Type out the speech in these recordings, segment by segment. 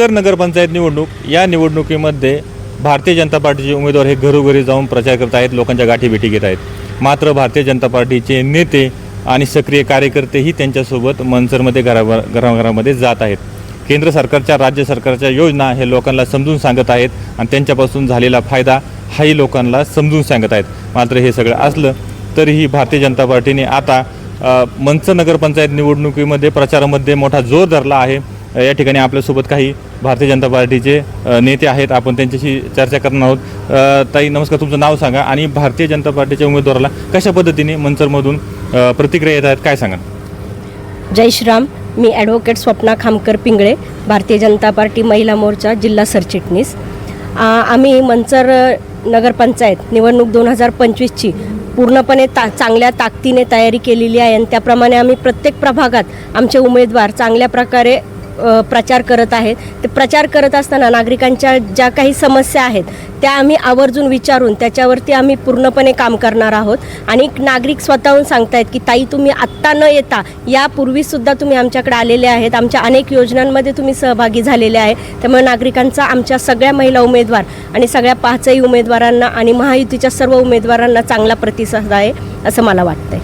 बोईसर नगरपंचायत निवडणूक या निवडणुकीमध्ये भारतीय जनता पार्टीचे उमेदवार हे घरोघरी जाऊन प्रचार करत आहेत लोकांच्या गाठीभेटी घेत आहेत. मात्र भारतीय जनता पार्टीचे नेते आणि सक्रिय कार्यकर्तेही त्यांच्यासोबत मनसरमध्ये घरावर घराघरामध्ये जात आहेत. केंद्र सरकारच्या राज्य सरकारच्या योजना हे लोकांना समजून सांगत आहेत आणि त्यांच्यापासून झालेला फायदा हाही लोकांना समजून सांगत आहेत. मात्र हे सगळं असलं तरीही भारतीय जनता पार्टीने आता मनसर मंच नगरपंचायत निवडणुकीमध्ये प्रचारामध्ये मोठा जोर धरला आहे. या ठिकाणी आपल्यासोबत काही भारतीय जनता पार्टीचे नेते आहेत. आपण त्यांच्याशी चर्चा करणार आहोत. ताई नमस्कार. तुमचं नाव सांगा आणि भारतीय जनता पार्टीच्या उमेदवाराला कशा पद्धतीने मंचरमधून प्रतिक्रिया येत आहेत काय सांगा जय श्रीराम. मी ॲडव्होकेट स्वप्ना खामकर पिंगळे भारतीय जनता पार्टी महिला मोर्चा जिल्हा सरचिटणीस. आम्ही मंचर नगरपंचायत निवडणूक दोन हजार पंचवीसची पूर्णपणे ता चांगल्या ताकदीने तयारी केलेली आहे आणि त्याप्रमाणे आम्ही प्रत्येक प्रभागात आमचे उमेदवार चांगल्या प्रकारे प्रचार करत आहेत. ते प्रचार करत असताना नागरिकांच्या ज्या काही समस्या आहेत त्या आम्ही आवर्जून विचारून त्याच्यावरती आम्ही पूर्णपणे काम करणार आहोत. आणि नागरिक स्वतःहून सांगतायत की ताई तुम्ही आत्ता न येता यापूर्वीसुद्धा तुम्ही आमच्याकडे आलेले आहेत. आमच्या अनेक योजनांमध्ये तुम्ही सहभागी झालेले आहे. त्यामुळे नागरिकांचा आमच्या सगळ्या महिला उमेदवार आणि सगळ्या पाचही उमेदवारांना आणि महायुतीच्या सर्व उमेदवारांना चांगला प्रतिसाद आहे असं मला वाटतंय.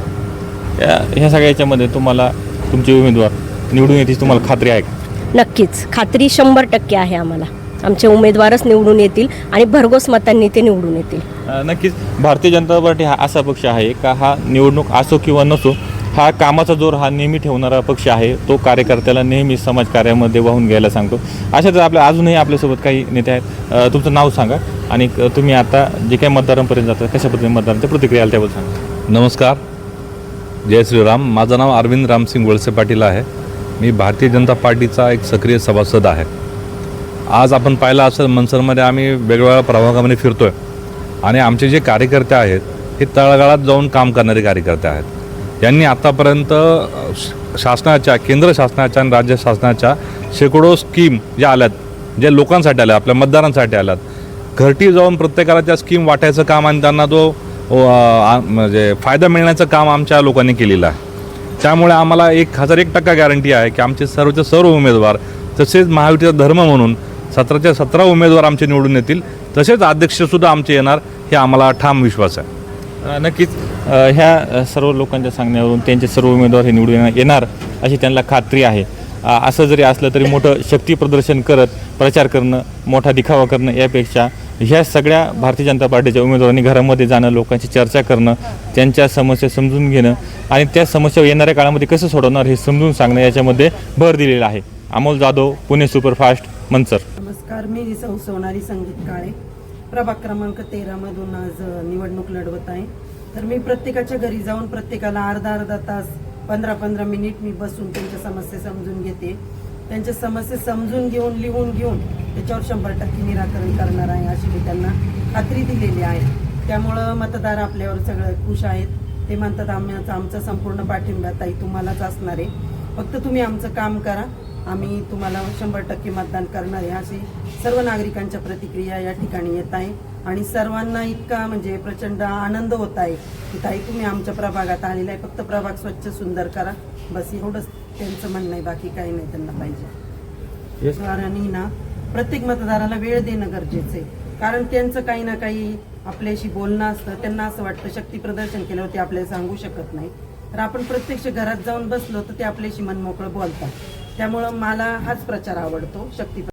ह्या सगळ्या याच्यामध्ये तुम्हाला तुमचे उमेदवार निवडून येते तुम्हाला खात्री आहे का? नक्कीच. खात्री शंभर टक्के आहे आम्हाला. आमचे उमेदवारच निवडून येतील आणि भरघोस मतांनी ते निवडून येतील. अ, नक्कीच. भारतीय जनता पार्टी हा असा पक्ष आहे का हा निवडणूक असो किंवा नसो हा कामाचा जोर हा नेहमी ठेवणारा पक्ष आहे. तो कार्यकर्त्याला नेहमी समाजकार्यामध्ये वाहून घ्यायला सांगतो. अशाच आपल्या अजूनही आपल्यासोबत काही नेते आहेत अ, तुमचं नाव सांगा आणि क- तुम्ही आता जे काही मतदारांपर्यंत जातात कशा पद्धतीने मतदारांच्या प्रतिक्रिया आल्या त्याबद्दल सांगा. नमस्कार. जय श्रीराम. माझं नाव अरविंद रामसिंग वळसे पाटील आहे. मी भारतीय जनता पार्टीचा एक सक्रिय सभासद आहे. आज आपण पाहिलं असेल मनसरमध्ये आम्ही वेगवेगळ्या प्रभागामध्ये फिरतो आहे आणि आमचे जे कार्यकर्ते आहेत हे तळागाळात जाऊन काम करणारे कार्यकर्ते आहेत. यांनी आत्तापर्यंत श- शासनाच्या केंद्र शासनाच्या आणि राज्य शासनाच्या शेकडो स्कीम ज्या आल्यात ज्या लोकांसाठी आल्या आपल्या मतदारांसाठी आल्यात घरटी जाऊन प्रत्येकाला त्या स्कीम वाटायचं काम आणि त्यांना तो म्हणजे फायदा मिळण्याचं काम आमच्या लोकांनी केलेलं आहे. त्यामुळे आम्हाला एक हजार एक टक्का गॅरंटी आहे की आमचे सर्वचे सर्व उमेदवार तसेच महायुतीचा धर्म म्हणून सतराच्या सतरा उमेदवार आमचे निवडून येतील तसेच अध्यक्षसुद्धा आमचे येणार हे आम्हाला ठाम विश्वास आहे. नक्कीच. ह्या सर्व लोकांच्या सांगण्यावरून त्यांचे सर्व उमेदवार हे निवडून येणार- अशी त्यांना खात्री आहे. असं जरी असलं तरी मोठं शक्ती प्रदर्शन करत प्रचार करणं मोठा दिखावा करणं यापेक्षा ह्या सगळ्या भारतीय जनता पार्टीच्या उमेदवारांनी घरामध्ये जाणं लोकांची चर्चा करणं त्यांच्या समस्या समजून घेणं आणि त्या समस्या येणाऱ्या काळामध्ये कसं सोडवणार हे समजून सांगणं याच्यामध्ये भर दिलेला आहे. अमोल जाधव पुणे सुपरफास्ट मंचर. नमस्कार मी सौ सोनारी संगीत काळे. प्रभाग क्रमांक तेरामधून आज निवडणूक लढवत आहे. तर मी प्रत्येकाच्या घरी जाऊन प्रत्येकाला अर्धा अर्धा तास पंधरा पंधरा मिनिट मी बसून त्यांच्या समस्या समजून घेते. त्यांच्या समस्या समजून घेऊन लिहून घेऊन त्याच्यावर शंभर टक्के निराकरण करणार आहे अशी मी त्यांना खात्री दिलेली आहे. त्यामुळं मतदार आपल्यावर सगळं खुश आहेत. ते म्हणतात आम्ही आमचा संपूर्ण पाठिंबा ताई तुम्हालाच असणार आहे. फक्त तुम्ही आमचं काम करा. आम्ही तुम्हाला शंभर टक्के मतदान करणार आहे. अशी सर्व नागरिकांच्या प्रतिक्रिया या ठिकाणी येत आहे. आणि सर्वांना इतका म्हणजे प्रचंड आनंद होत आहे की ताई तुम्ही आमच्या प्रभागात आलेला आहे. फक्त प्रभाग स्वच्छ सुंदर करा. बस एवढंच त्यांचं म्हणणं आहे. बाकी काही नाही त्यांना पाहिजे. आणि ना प्रत्येक मतदाराला वेळ देणं गरजेचं आहे. कारण त्यांचं काही ना काही आपल्याशी बोलणं असतं त्यांना असं वाटतं शक्ती प्रदर्शन केल्यावर ते आपल्याला सांगू शकत नाही. तर आपण प्रत्यक्ष घरात जाऊन बसलो तर ते आपल्याशी मनमोकळं बोलतात. त्यामुळं मला हाच प्रचार आवडतो शक्ती